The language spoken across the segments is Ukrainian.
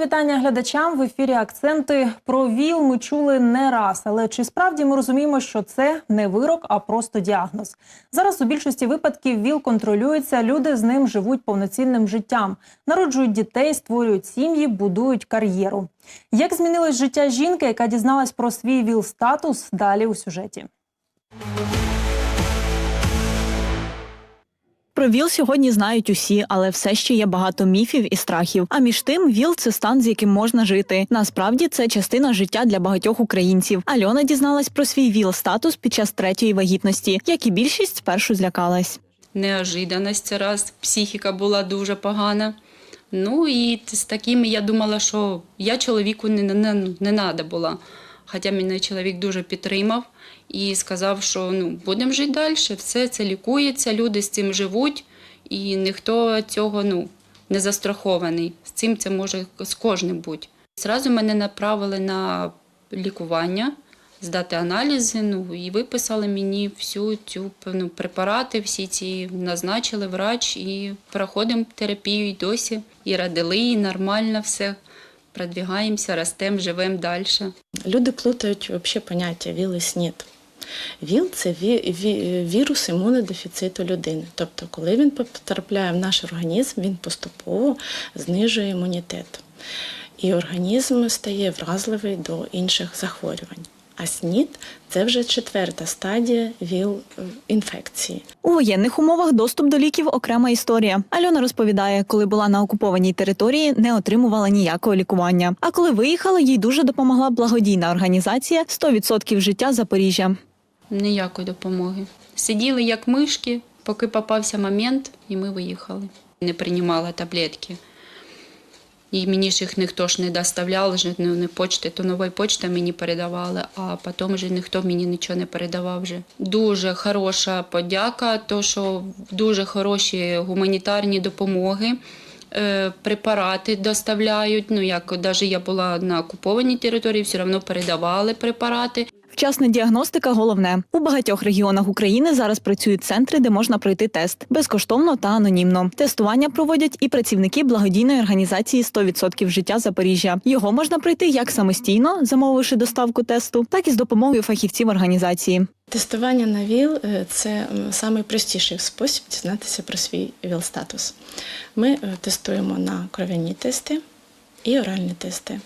Вітання глядачам в ефірі Акценти про ВІЛ ми чули не раз, але чи справді ми розуміємо, що це не вирок, а просто діагноз? Зараз у більшості випадків ВІЛ контролюється. Люди з ним живуть повноцінним життям, народжують дітей, створюють сім'ї, будують кар'єру. Як змінилось життя жінки, яка дізналась про свій ВІЛ статус? Далі у сюжеті. Про ВІЛ сьогодні знають усі, але все ще є багато міфів і страхів. А між тим, ВІЛ це стан, з яким можна жити. Насправді це частина життя для багатьох українців. Альона дізналась про свій ВІЛ статус під час третьої вагітності, як і більшість спершу злякалась. неожиданність раз, психіка була дуже погана. Ну і з такими я думала, що я чоловіку не, не, не надо була. Хоча мене чоловік дуже підтримав і сказав, що ну, будемо жити далі, все це лікується, люди з цим живуть, і ніхто цього ну, не застрахований. З цим це може з кожним бути. Зразу мене направили на лікування, здати аналізи, ну і виписали мені всю цю ну, препарати, всі ці назначили врач, і проходимо терапію і досі. І родили, і нормально все. Продвигаємося, ростемо, живемо далі. Люди плутають вообще поняття ВІЛ і СНІД. ВІЛ це ві- ві- вірус імунодефіциту людини. Тобто, коли він потрапляє в наш організм, він поступово знижує імунітет. І організм стає вразливий до інших захворювань. А СНІД це вже четверта стадія ВІЛ-інфекції. У воєнних умовах доступ до ліків окрема історія. Альона розповідає, коли була на окупованій території, не отримувала ніякого лікування. А коли виїхала, їй дуже допомогла благодійна організація «100% життя Запоріжжя. Ніякої допомоги. Сиділи як мишки, поки попався момент, і ми виїхали. Не приймала таблетки. І мені ж їх ніхто ж не доставляв, вже не почти, то нової почти мені передавали, а потім вже ніхто мені нічого не передавав. Вже. Дуже хороша подяка, то що дуже хороші гуманітарні допомоги. е, Препарати доставляють. Ну як навіть я була на окупованій території, все одно передавали препарати. Вчасна діагностика головне. У багатьох регіонах України зараз працюють центри, де можна пройти тест безкоштовно та анонімно. Тестування проводять і працівники благодійної організації «100% життя Запоріжжя. Його можна пройти як самостійно, замовивши доставку тесту, так і з допомогою фахівців організації. Тестування на ВІЛ е, це найпростіший спосіб дізнатися про свій ВІЛ-статус. Ми е, тестуємо на кров'яні тести і оральні тести.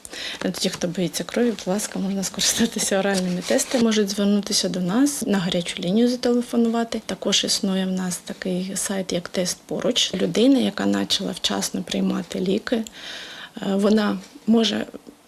Ті, хто боїться крові, будь ласка, можна скористатися оральними тестами. Можуть звернутися до нас на гарячу лінію зателефонувати. Також існує в нас такий сайт, як тест поруч. Людина, яка почала вчасно приймати ліки, е, вона може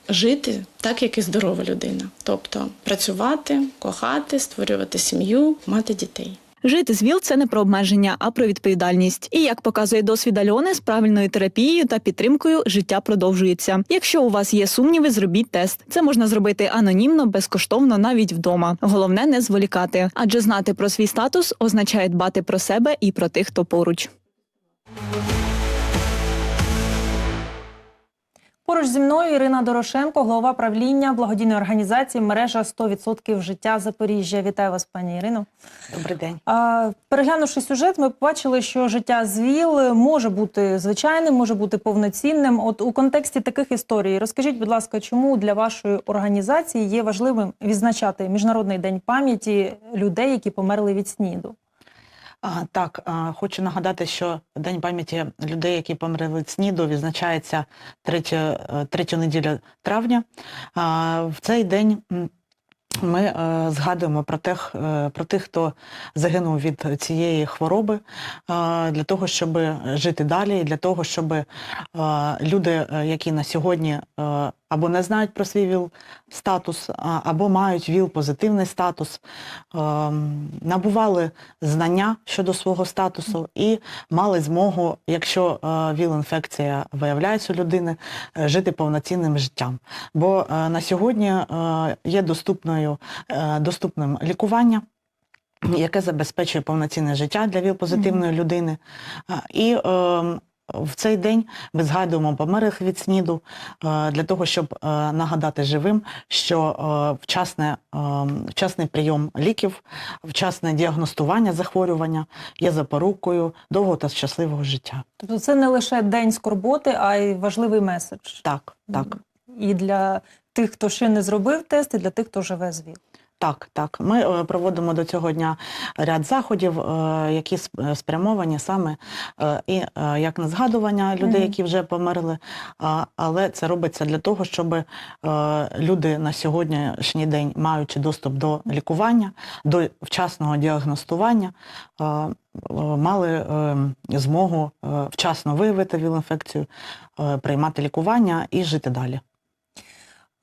жити так, як і здорова людина. Тобто працювати, кохати, створювати сім'ю, мати дітей. Жити з ВІЛ – це не про обмеження, а про відповідальність. І як показує досвід Альони, з правильною терапією та підтримкою життя продовжується. Якщо у вас є сумніви, зробіть тест. Це можна зробити анонімно, безкоштовно, навіть вдома. Головне не зволікати, адже знати про свій статус означає дбати про себе і про тих, хто поруч. Поруч зі мною Ірина Дорошенко, голова правління благодійної організації мережа 100% життя Запоріжжя. Вітаю вас, пані Ірино. Добрий день. Переглянувши сюжет, ми побачили, що життя з ВІЛ може бути звичайним, може бути повноцінним. От у контексті таких історій, розкажіть, будь ласка, чому для вашої організації є важливим відзначати міжнародний день пам'яті людей, які померли від СНІДу? Так, хочу нагадати, що День пам'яті людей, які померли від СНІДу, відзначається третю, е, третю неділю травня. В цей день ми е, згадуємо про тих, е, про тих, хто загинув від цієї хвороби, для того, щоб жити далі, для того, щоб люди, які на сьогодні або не знають про свій ВІЛ-статус, або мають ВІЛ-позитивний статус, ем, набували знання щодо свого статусу і мали змогу, якщо е, ВІЛ-інфекція виявляється у людини, е, жити повноцінним життям. Бо е, на сьогодні е, є доступною, е, доступним лікування. Яке забезпечує повноцінне життя для ВІЛ-позитивної людини. І ем, в цей день ми згадуємо померлих від СНІДу е, для того, щоб е, нагадати живим, що е, вчасне, вчасний прийом ліків, вчасне діагностування захворювання є запорукою довгого та щасливого життя. Тобто це не лише день скорботи, а й важливий меседж. Так, так. І для тих, хто ще не зробив тест, і для тих, хто живе з ВІЛ. Так, так. Ми е, проводимо до цього дня ряд заходів, е, які е, спрямовані саме і як на згадування людей, які вже померли, але це робиться для того, щоб люди на сьогоднішній день, маючи доступ до лікування, до вчасного діагностування, мали змогу вчасно виявити ВІЛ-інфекцію, приймати лікування і жити далі.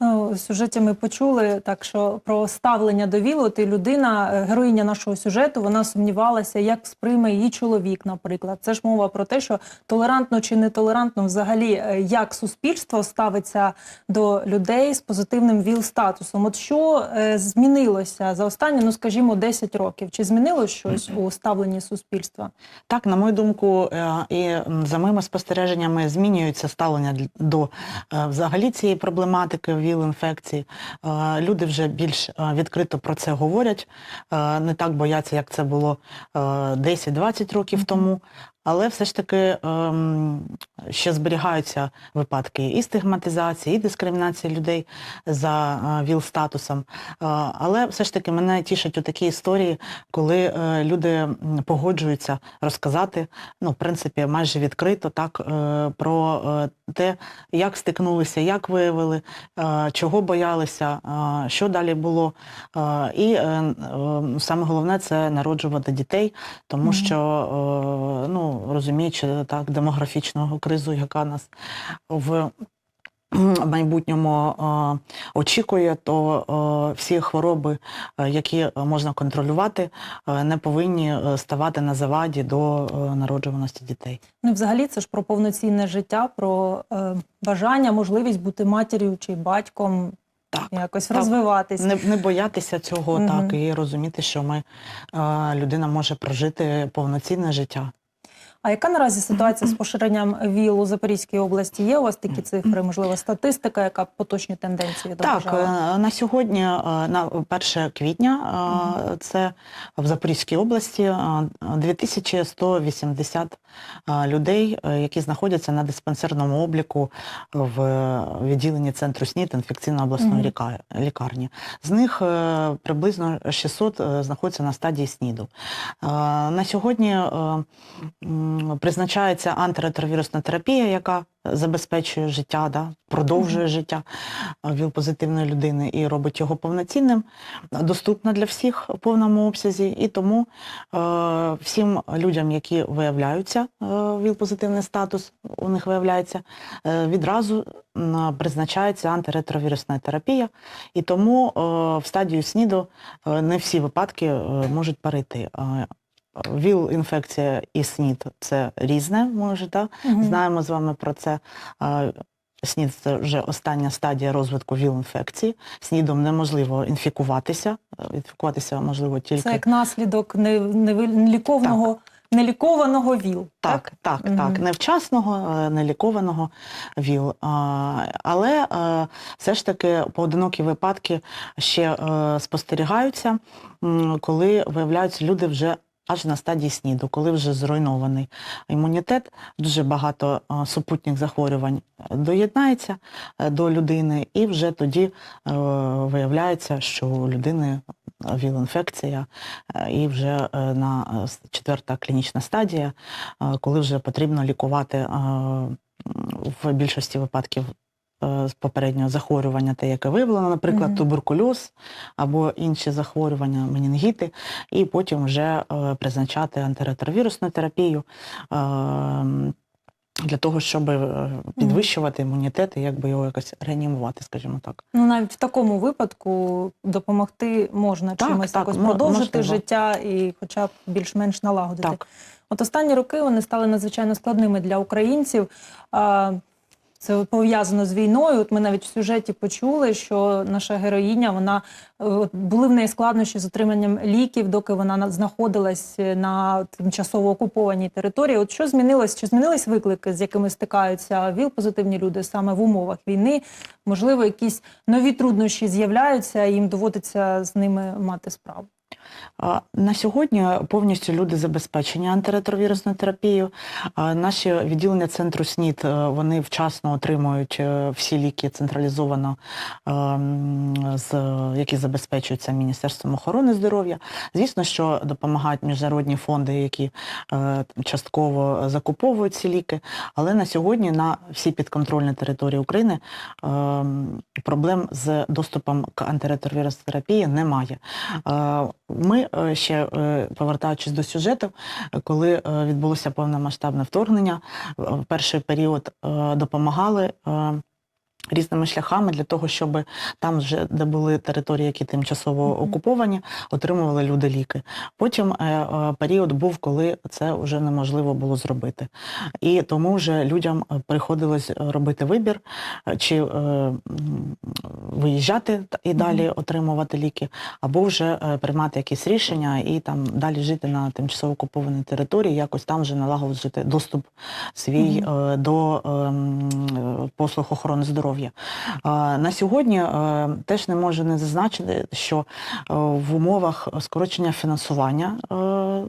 Ну, сюжеті ми почули так, що про ставлення до ВІЛу, ти людина, е, героїня нашого сюжету, вона сумнівалася, як сприйме її чоловік, наприклад. Це ж мова про те, що толерантно чи нетолерантно взагалі, е, як суспільство ставиться до людей з позитивним ВІЛ-статусом. От що е, змінилося за останні, ну скажімо, 10 років? Чи змінилось щось у ставленні суспільства? Так, на мою думку, і за моїми спостереженнями змінюється ставлення до взагалі цієї проблематики ВІЛ-інфекції. Е, Люди вже більш е, відкрито про це говорять, е, не так бояться, як це було е, 10-20 років тому. Але все ж таки ем, ще зберігаються випадки і стигматизації, і дискримінації людей за е, ВІЛ-статусом. Е, але все ж таки мене тішать у такі історії, коли е, люди погоджуються розказати, ну, в принципі, майже відкрито так, е, про е, те, як стикнулися, як виявили, е, чого боялися, е, що далі було. Е, і е, е, саме головне це народжувати дітей, тому Мгм. що, е, ну, розуміючи так, демографічного кризу, яка нас в майбутньому очікує, то всі хвороби, які можна контролювати, не повинні е, ставати на заваді до е, народжуваності дітей. Ну, взагалі, це ж про повноцінне життя, про е, бажання, можливість бути матір'ю чи батьком, Так. якось Так. розвиватись. Не, не боятися цього, Мгм. так, і розуміти, що ми, е, людина може прожити повноцінне життя. А яка наразі ситуація з поширенням ВІЛ у Запорізькій області? Є у вас такі цифри, можливо, статистика, яка поточні тенденції Так, е, на сьогодні, е, на 1 квітня, е, це в Запорізькій області е, 2180 е, людей, які знаходяться на диспансерному обліку в відділенні центру СНІД інфекційно обласної ліка- лікарні. З них приблизно 600 е, знаходяться на стадії СНІДу. На сьогодні призначається антиретровірусна терапія, яка забезпечує життя, да, продовжує життя ВІЛ-позитивної людини і робить його повноцінним, доступна для всіх в повному обсязі. І тому е, всім людям, які виявляються, е, ВІЛ-позитивний статус у них виявляється, е, відразу призначається антиретровірусна терапія. І тому е, в стадію СНІДу е, не всі випадки е, можуть перейти. ВІЛ-інфекція і СНІД це різне, може, так? Мгм. Знаємо з вами про це. СНІД це вже остання стадія розвитку ВІЛ-інфекції. СНІДом неможливо інфікуватися. Е, Інфікуватися можливо тільки Це як наслідок нелікованого, нелікованого ВІЛ. так, так, Мгм. так, невчасного, е, нелікованого ВІЛ. Але е, все ж таки поодинокі випадки ще спостерігаються, коли виявляються люди вже аж на стадії СНІДу, коли вже зруйнований імунітет, дуже багато е, супутніх захворювань доєднається е, до людини, і вже тоді е, виявляється, що у людини ВІЛ-інфекція, е, і вже е, на е, четверта клінічна стадія, е, коли вже потрібно лікувати е, в більшості випадків е, з попереднього захворювання, те, яке виявлено, наприклад, Мгм. туберкульоз або інші захворювання, менінгіти, і потім вже е, призначати антиретровірусну терапію. е, Для того, щоб е, підвищувати імунітет і якби його якось реанімувати, скажімо так. Ну, навіть в такому випадку допомогти можна Так, чимось так, якось продовжити можливо. життя і хоча б більш-менш налагодити. Так. От останні роки вони стали надзвичайно складними для українців. Це пов'язано з війною. От ми навіть в сюжеті почули, що наша героїня вона е, от були в неї складнощі з отриманням ліків, доки вона знаходилась на тимчасово окупованій території. От що змінилось? Чи змінились виклики, з якими стикаються ВІЛ-позитивні люди саме в умовах війни? Можливо, якісь нові труднощі з'являються, і їм доводиться з ними мати справу. На сьогодні повністю люди забезпечені антиретровірусною терапією. Наші відділення центру СНІД е, вони вчасно отримують е, всі ліки централізовано, е, м, з, які забезпечуються Міністерством охорони здоров'я. Звісно, що допомагають міжнародні фонди, які е, частково закуповують ці ліки. Але на сьогодні на всі підконтрольні території України е, проблем з доступом к антиретровірусній терапії немає. Ми е, ще е, повертаючись до сюжету, е, коли відбулося повномасштабне вторгнення, в перший період допомагали. Різними шляхами для того, щоб там, вже де були території, які тимчасово окуповані, отримували люди ліки. Потім е, е, період був, коли це вже неможливо було зробити. І тому вже людям е, приходилось робити вибір, чи виїжджати і далі отримувати ліки, або вже приймати якісь рішення і там далі жити на тимчасово окупованій території, якось там вже налагоджувати доступ свій до е, м, е, послуг охорони здоров'я. Е, На сьогодні е, теж не можу не зазначити, що е, в умовах скорочення фінансування. е,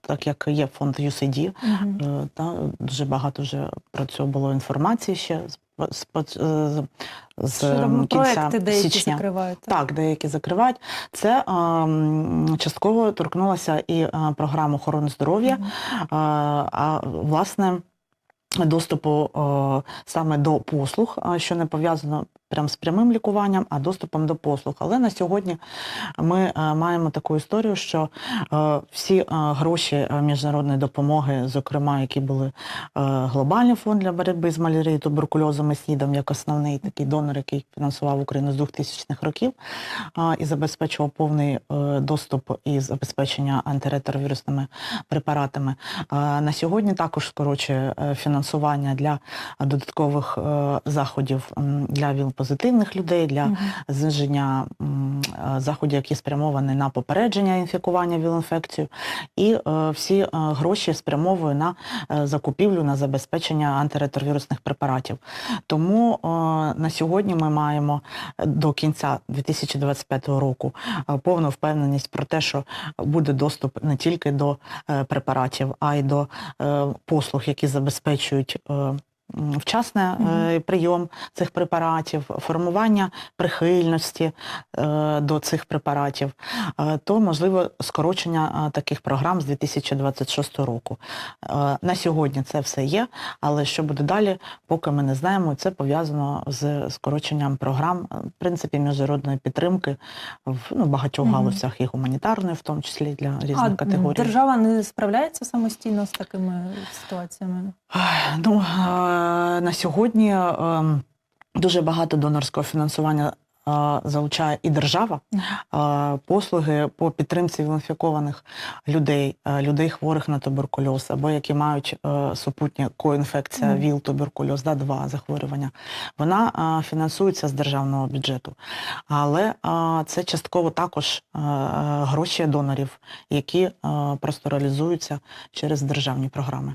Так як є фонд USAID, Мгм. Е, Та дуже багато вже про це було інформації ще з, з, з, кінця проекти деякі січня. закривають. Так, деякі закривають. Це ем, частково торкнулося і програм охорони здоров'я, Мгм. е, а власне доступу е, саме до послуг, що не пов'язано прям з прямим лікуванням, а доступом до послуг. Але на сьогодні ми е, маємо таку історію, що е, всі е, гроші міжнародної допомоги, зокрема, які були глобальний фонд для боротьби з малярією, туберкульозом і СНІДом, як основний такий донор, який фінансував Україну з 2000-х років і забезпечував повний доступ і забезпечення антиретровірусними препаратами. На сьогодні також скорочує фінансування для додаткових заходів для ВІЛ-позитивних людей, для зниження е, заходів, які спрямовані на попередження інфікування ВІЛ-інфекцією, і е, всі е, гроші спрямовую на закупівлю, на забезпечення антиретровірусних препаратів. Тому на сьогодні ми маємо до кінця 2025 року повну впевненість про те, що буде доступ не тільки до препаратів, а й до послуг, які забезпечують. Вчасний е, прийом цих препаратів, формування прихильності е, до цих препаратів, е, то можливо скорочення таких програм з 2026 року. На сьогодні це все є, але що буде далі, поки ми не знаємо. Це пов'язано з скороченням програм, в принципі, міжнародної підтримки в ну, багатьох галузях, і гуманітарної, в тому числі для різних А категорій. держава не справляється самостійно з такими ситуаціями. Ну, на сьогодні е, дуже багато донорського фінансування е, залучає і держава. Е, Послуги по підтримці інфікованих людей, е, людей хворих на туберкульоз, або які мають е, супутня коінфекція. ВІЛ, туберкульоз, да, два захворювання, вона е, фінансується з державного бюджету. Але е, це частково також е, гроші донорів, які е, просто реалізуються через державні програми.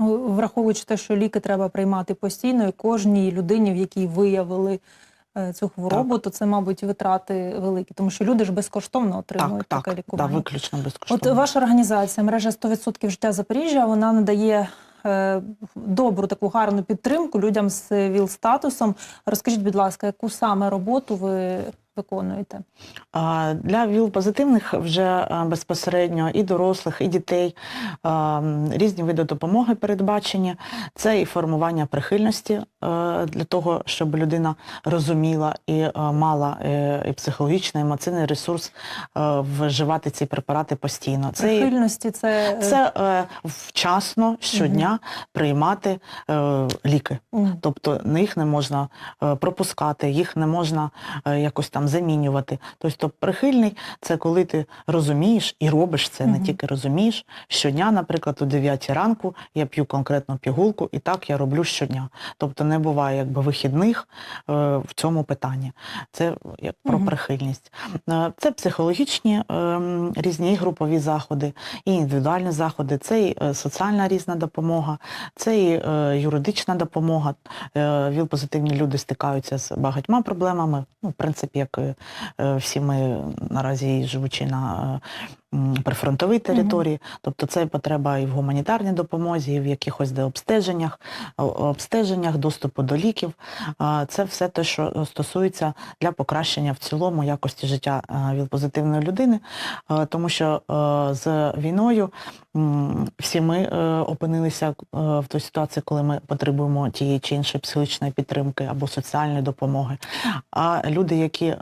Ну, Враховуючи те, що ліки треба приймати постійно, і кожній людині, в якій виявили е, цю хворобу, то це, мабуть, витрати великі, тому що люди ж безкоштовно отримують так, таке так, лікування. Да, виключно От безкоштовно. ваша організація, мережа 100% життя Запоріжжя, вона надає е, добру таку гарну підтримку людям з ВІЛ-статусом. Розкажіть, будь ласка, яку саме роботу ви виконуєте? Для ВІЛ-позитивних вже безпосередньо і дорослих, і дітей різні види допомоги передбачені. Це і формування прихильності для того, щоб людина розуміла і е, мала е, і психологічний, емоційний ресурс е, вживати ці препарати постійно. Це Прихильності це, е, це е, вчасно щодня приймати е, ліки. м, Тобто їх не можна е, пропускати, їх не можна е, якось там замінювати. Тобто прихильний це коли ти розумієш і робиш це, не тільки розумієш. Щодня, наприклад, о 9 ранку я п'ю конкретну пігулку, і так я роблю щодня. Тобто не буває якби вихідних е, в цьому питанні. Це як про Мгм. прихильність. Е, Це психологічні е, різні групові заходи, і індивідуальні заходи, це і соціальна різна допомога, це і юридична допомога. Віл-позитивні люди стикаються з багатьма проблемами. Ну, в принципі, як всі ми наразі живучи на е, прифронтовій території. Тобто це потреба і в гуманітарній допомозі, і в якихось де обстеженнях, доступу до ліків. Це все те, що стосується для покращення в цілому якості життя е, віл-позитивної людини, Е, тому що е, з війною всі ми е, опинилися е, в той ситуації, коли ми потребуємо тієї чи іншої психологічної підтримки або соціальної допомоги. А люди, які е,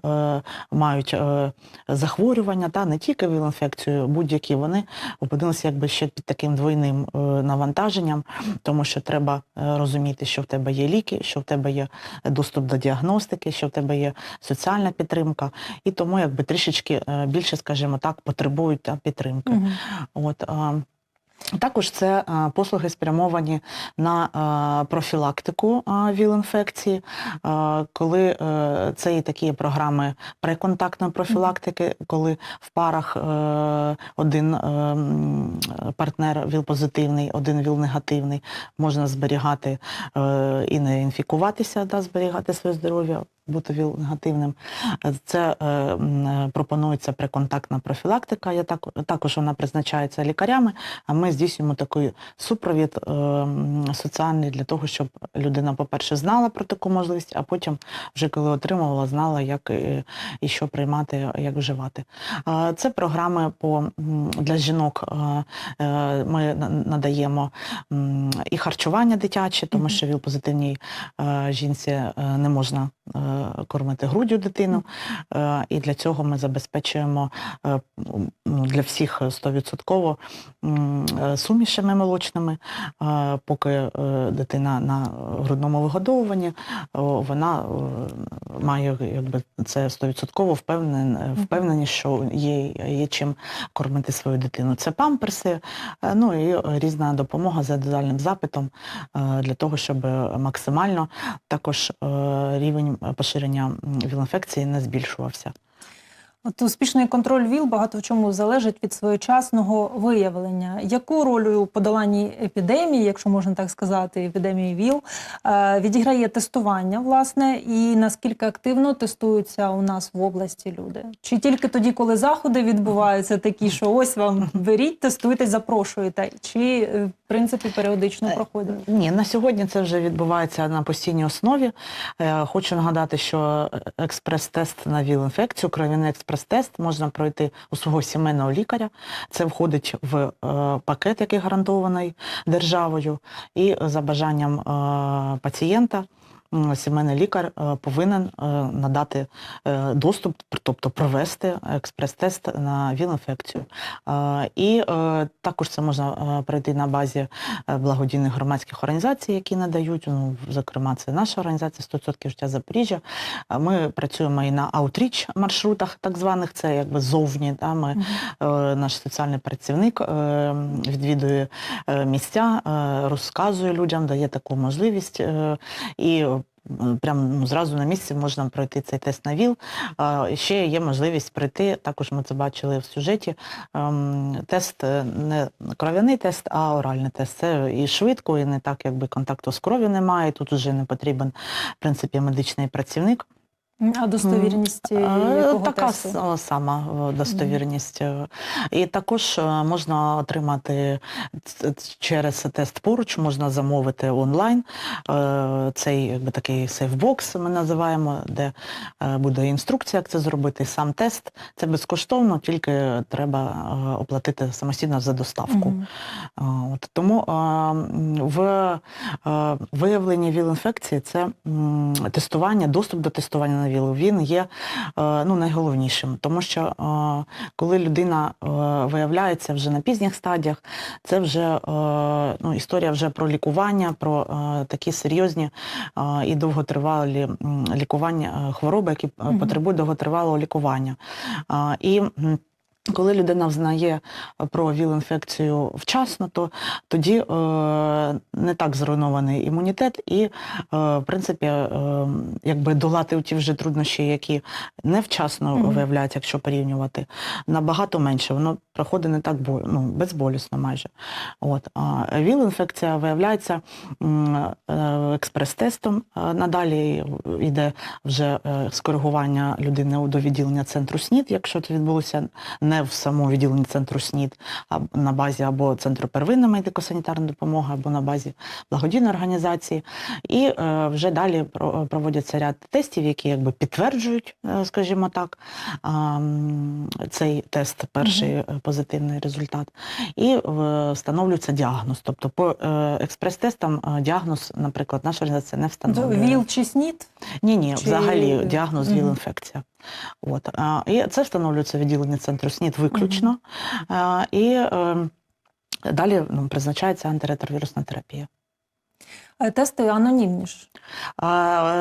мають е, захворювання, та не тільки віл-інфекцію, будь-які вони опинилися якби ще під таким двойним е, навантаженням, тому що треба е, розуміти, що в тебе є ліки, що в тебе є доступ до діагностики, що в тебе є соціальна підтримка, і тому якби трішечки е, більше, скажімо так, потребують підтримки. Угу. От, також це послуги спрямовані на профілактику ВІЛ-інфекції, коли е, це і такі програми преконтактної профілактики, коли в парах е, один е, партнер ВІЛ-позитивний, один ВІЛ-негативний, можна зберігати е, і не інфікуватися, да, зберігати своє здоров'я, бути ВІЛ-негативним. Е, Це е, е, пропонується преконтактна профілактика, я так, також вона призначається лікарями, а ми здійснюємо такий супровід е, соціальний для того, щоб людина, по-перше, знала про таку можливість, а потім, вже коли отримувала, знала, як і, що приймати, як вживати. Е, Це програми по, для жінок. Ми надаємо і харчування дитяче, тому що віл-позитивній жінці не можна кормити груддю дитину. Е, І для цього ми забезпечуємо е, ну, для всіх 100% е, сумішами молочними. Поки дитина на грудному вигодовуванні, вона має якби це 100% впевнен, впевнені, що є, є чим кормити свою дитину. Це памперси, ну і різна допомога за індивідуальним запитом для того, щоб максимально також рівень поширення м, віл-інфекції не збільшувався. От успішний контроль ВІЛ багато в чому залежить від своєчасного виявлення. Яку роль у подоланні епідемії, якщо можна так сказати, епідемії ВІЛ, е, відіграє тестування, власне, і наскільки активно тестуються у нас в області люди? Чи тільки тоді, коли заходи відбуваються, такі, що ось вам беріть, тестуйте, запрошуєте, чи е, в принципі періодично Е, проходять? Ні, на сьогодні це вже відбувається на постійній основі. Хочу нагадати, що експрес-тест на ВІЛ-інфекцію, кров'яний експрес-тест можна пройти у свого сімейного лікаря. Це входить в е, пакет, який гарантований державою, і за бажанням е, пацієнта. Сімейний лікар е, повинен е, надати е, доступ, тобто провести експрес-тест на ВІЛ-інфекцію. І також це можна пройти на базі благодійних громадських організацій, які надають, ну, зокрема, це наша організація «100% життя Запоріжжя. Ми працюємо і на аутріч маршрутах, так званих, це якби зовні. Да, ми, наш соціальний працівник відвідує місця, розказує людям, дає таку можливість. І Прямо ну, зразу на місці можна пройти цей тест на ВІЛ. Ще є можливість пройти, також ми це бачили в сюжеті, ем, тест е, не кров'яний тест, а оральний тест. Це і швидко, і не так, якби контакту з кров'ю немає. Тут вже не потрібен, в принципі, медичний працівник. А достовірність якого Така тесту? сама достовірність. І також е, можна отримати через тест поруч, можна замовити онлайн. е, Цей якби такий сейфбокс ми називаємо, де е, буде інструкція, як це зробити, сам тест. Це безкоштовно, тільки треба е, оплатити самостійно за доставку. А, От, тому в виявленні ВІЛ-інфекції це тестування, доступ до тестування на він є е, ну, найголовнішим. Тому що е, коли людина е, виявляється вже на пізніх стадіях, це вже ну, історія вже про лікування, про такі серйозні і довготривалі лікування хвороби, які потребують довготривалого лікування. І Коли людина взнає про ВІЛ-інфекцію вчасно, то тоді е, не так зруйнований імунітет, і, е, в принципі, е, якби долати ті вже труднощі, які невчасно виявляються, якщо порівнювати, набагато менше. Воно проходить не так бо, ну, безболісно майже. От. А ВІЛ-інфекція виявляється е, експрес-тестом. Е, Надалі йде вже е, скоригування людини до відділення центру СНІД, якщо це відбулося не в самому відділенні центру СНІД, а на базі або центру первинної медико-санітарної допомоги, або на базі благодійної організації. І вже далі проводяться ряд тестів, які якби підтверджують, скажімо так, цей тест, перший позитивний результат, і е, встановлюється діагноз. Тобто по е, експрес-тестам е, діагноз, наприклад, наша організація не встановлює. ВІЛ чи СНІД? Ні, ні, Чи- взагалі діагноз. ВІЛ-інфекція. От. І це встановлюється відділення центру СНІД виключно. І е, далі ну, призначається антиретровірусна терапія. Е, Тести анонімні ж.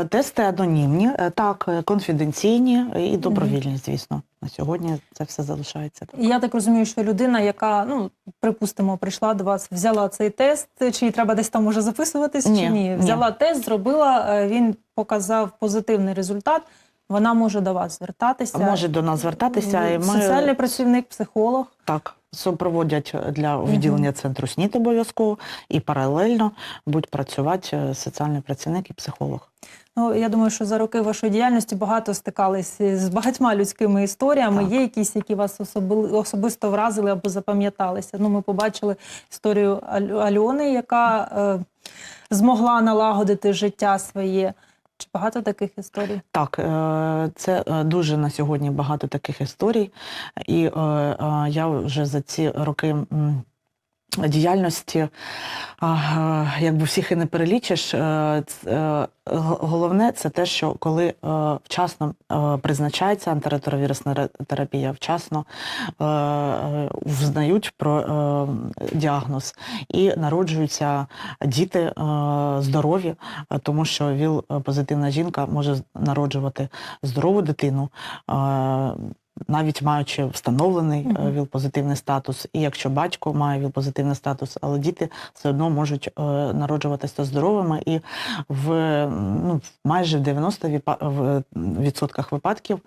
Тести анонімні, е, так, е, конфіденційні і добровільні, звісно. На сьогодні це все залишається. так. Я так розумію, що людина, яка, ну, припустимо, прийшла до вас, взяла цей тест, чи їй треба десь там може записуватись, Ні, чи ні? ні. Взяла тест, зробила, він показав позитивний результат, вона може до вас звертатися. Може до нас звертатися, і ми Соціальний працівник, психолог. так супроводять для відділення центру СНІД обов'язково, і паралельно будуть працювати е, соціальний працівник і психолог. Ну, я думаю, що за роки вашої діяльності багато стикались з багатьма людськими історіями. Так. Є якісь, які вас особи- особисто вразили або запам'яталися. Ну, ми побачили історію Аль- Альони, яка е, змогла налагодити життя своє. Чи багато таких історій? Так, е, це е, дуже на сьогодні багато таких історій, і е, я вже за ці роки. Діяльності якби всіх і не перелічиш. Е, е, Головне це те, що коли е, вчасно призначається антиретровірусна терапія, вчасно взнають про діагноз і народжуються діти здорові, тому що ВІЛ-позитивна жінка може народжувати здорову дитину. Е, Навіть маючи встановлений е, Мгм. ВІЛ-позитивний статус, і якщо батько має ВІЛ-позитивний статус, але діти все одно можуть е, народжуватися здоровими, і в ну, майже в 90 віпа- в- відсотках випадків,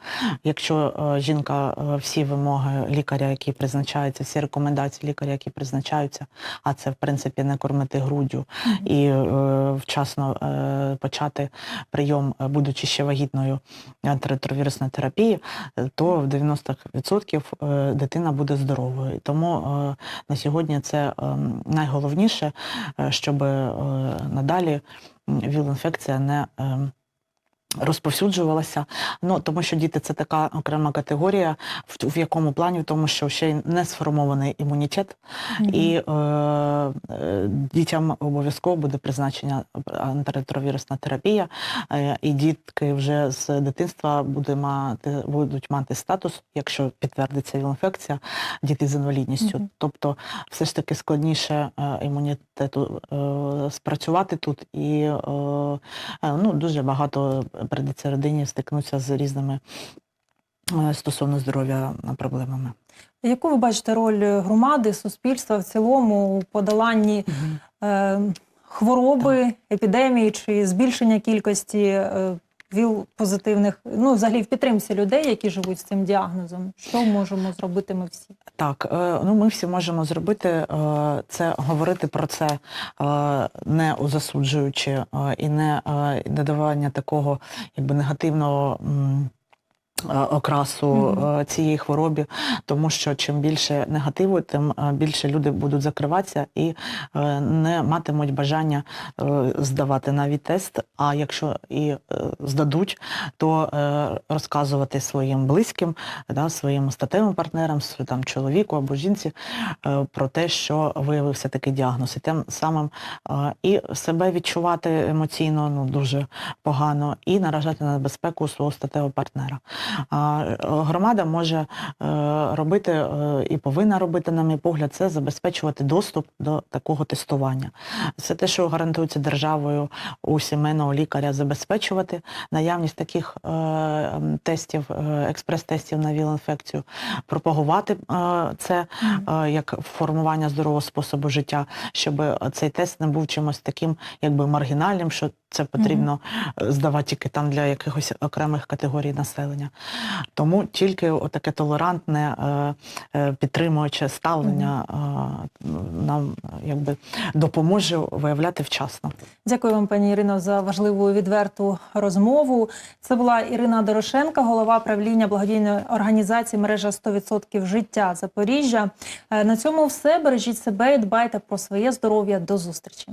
якщо е, жінка е, всі вимоги лікаря, які призначаються, всі рекомендації лікаря, які призначаються, а це в принципі не кормити груддю і е, вчасно е, почати прийом, е, будучи ще вагітною антиретровірусної терапії, е, то в 90% е, дитина буде здоровою. Тому е, на сьогодні це е, найголовніше, щоб надалі ВІЛ-інфекція не е, розповсюджувалася. Ну тому що діти це така окрема категорія, в, в якому плані, в тому, що ще й не сформований імунітет, і е, е, дітям обов'язково буде призначена антиретровірусна терапія, е, і дітки вже з дитинства буде мати, будуть мати статус, якщо підтвердиться ВІЛ-інфекція, діти з інвалідністю. Мгм. Тобто все ж таки складніше е, імунітету е, спрацювати тут, і е, е, ну, дуже багато прийдеться родині стикнутися з різними е, стосовно здоров'я е, проблемами. Яку ви бачите роль громади, суспільства в цілому у подоланні е, хвороби, епідемії чи збільшення кількості е, ВІЛ-позитивних, ну взагалі в підтримці людей, які живуть з цим діагнозом? Що можемо зробити ми всі? Так, е, ну ми всі можемо зробити е, це, говорити про це е, не засуджуючи і не додавання такого якби негативного. Е, Окрасу е, цієї хворобі, тому що чим більше негативу, тим е, більше люди будуть закриватися і не матимуть бажання здавати навіть тест. А якщо і здадуть, то розказувати своїм близьким, да, своїм статевим партнерам, там, чоловіку або жінці про те, що виявився такий діагноз. І тим самим і себе відчувати емоційно ну, дуже погано, і наражати на небезпеку свого статевого партнера. Е, Громада може е, робити е, і повинна робити, на мій погляд, це забезпечувати доступ до такого тестування. Це те, що гарантується державою у сімейного лікаря, забезпечувати наявність таких тестів, експрес-тестів на ВІЛ-інфекцію, пропагувати це як формування здорового способу життя, щоб цей тест не був чимось таким, якби маргінальним, що це потрібно е, здавати тільки там для якихось окремих категорій населення. Тому тільки таке толерантне, е, е, підтримуюче ставлення нам якби допоможе виявляти вчасно. Дякую вам, пані Ірино, за важливу відверту розмову. Це була Ірина Дорошенка, голова правління благодійної організації мережа 100% життя Запоріжжя. На цьому все. Бережіть себе і дбайте про своє здоров'я. До зустрічі.